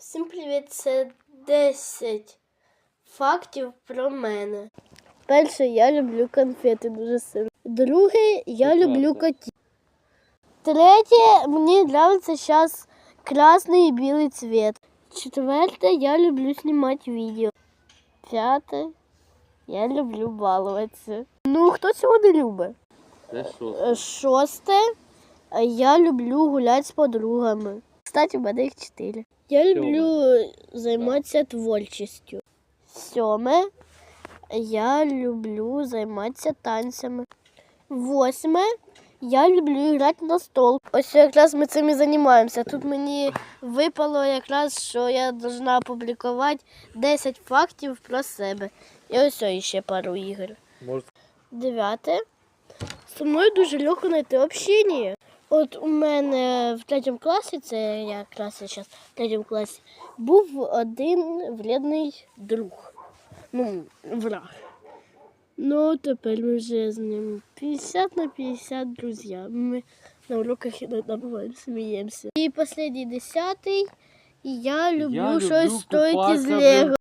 Всім привіт! Це 10 фактів про мене. Перше, я люблю конфети дуже сильно. Друге, я люблю котів. Третє, мені подобається зараз красний і білий цвет. Четверте, я люблю знімати відео. П'яте, я люблю балуватися. Ну, хто цього не любить? Е, Шосте. Я люблю гуляти з подругами. Кстати, у мене їх чотири. Я Сьоме. люблю займатися творчістю. Сьоме. Я люблю займатися танцями. Восьме. Я люблю грати на стол. Ось якраз ми цим і займаємося. Тут мені випало якраз, що я повинна опублікувати 10 фактів про себе. І ось ще пару ігор. Дев'яте. Со мною дуже легко знайти общення. От у мене в третьому класі, це я якраз зараз в третьому класі, був один вредний друг. Ну, враг. Ну, тепер ми вже з ним 50 на 50 друзі. Ми на уроках іноді буваємо сміємося. І останній десятий. Я люблю люблю щось строїти з Лего.